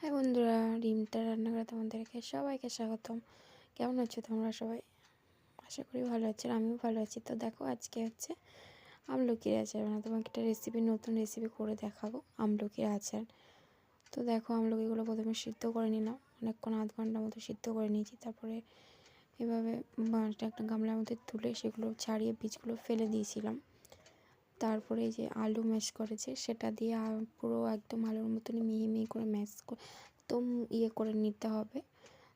High বন্ধুরা রিমটা রান্নাঘরে তোমাদেরকে সবাইকে স্বাগতম। কেমন আছো তোমরা সবাই? আশা করি ভালো আছো আমিও ভালো আছি। তো দেখো, আজকে হচ্ছে আমলকির আচার মানে তোমাকে একটা রেসিপি নতুন রেসিপি করে দেখাবো আমলকির আচার। তো দেখো, আমলকিগুলো প্রথমে সিদ্ধ করে নিলাম। অনেকক্ষণ, আধ ঘণ্টার মতো সিদ্ধ করে নিয়েছি। তারপরে এভাবে একটা গামলার মধ্যে তুলে সেগুলো ছাড়িয়ে বীজগুলো ফেলে দিয়েছিলাম। তারপরে যে আলু ম্যাশ করেছে, সেটা দিয়ে পুরো একদম আলুর মতনই মিহি মিহি করে ম্যাশ করে, একদম ইয়ে করে নিতে হবে।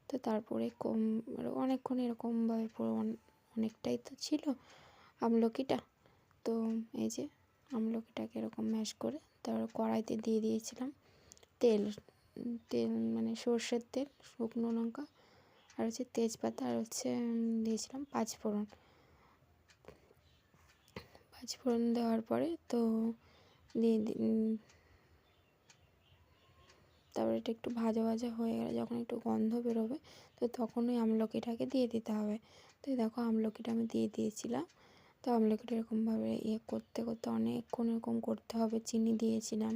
তো তারপরে কম অনেকক্ষণ এরকমভাবে পুরো অনেকটাই তো ছিল আমলকিটা। তো এই যে আমলকিটাকে এরকম ম্যাশ করে তারপর কড়াইতে দিয়ে দিয়েছিলাম তেল তেল মানে সর্ষের তেল, শুকনো লঙ্কা, আর হচ্ছে তেজপাতা, আর হচ্ছে দিয়েছিলাম পাঁচফোড়ন। পাঁচফোড়ন দেওয়ার পরে তো দিয়ে তারপরে এটা একটু ভাজা ভাজা হয়ে গেলে যখন একটু গন্ধ বেরোবে, তো তখন ওই আমলকিটাকে দিয়ে দিতে হবে। তো দেখো আমলকিটা আমি দিয়ে দিয়েছিলাম। তো আমলকিটা এরকমভাবে ইয়ে করতে করতে অনেকক্ষণ এরকম করতে হবে, চিনি দিয়েছিলাম।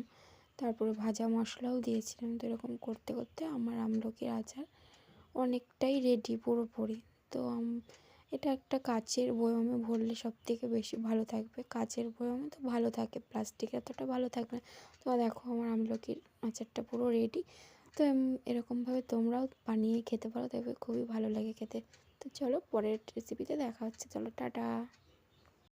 তারপরে ভাজা মশলাও দিয়েছিলাম। তো এরকম করতে করতে আমার আমলকির আচার অনেকটাই রেডি পুরোপুরি। তো এটা একটা কাচের বয়মে ভরলে সব থেকে বেশি ভালো থাকবে। কাচের বয়মে তো ভালো থাকে প্লাস্টিক এতটা ভালো থাকবে না। তো দেখো আমার আমলকির আচারটা পুরো রেডি তো এরকমভাবে তোমরাও বানিয়ে খেতে পারো, দেখবে খুবই ভালো লাগে খেতে। তো চলো পরের রেসিপিতে দেখা হচ্ছে। চলো, টাটা।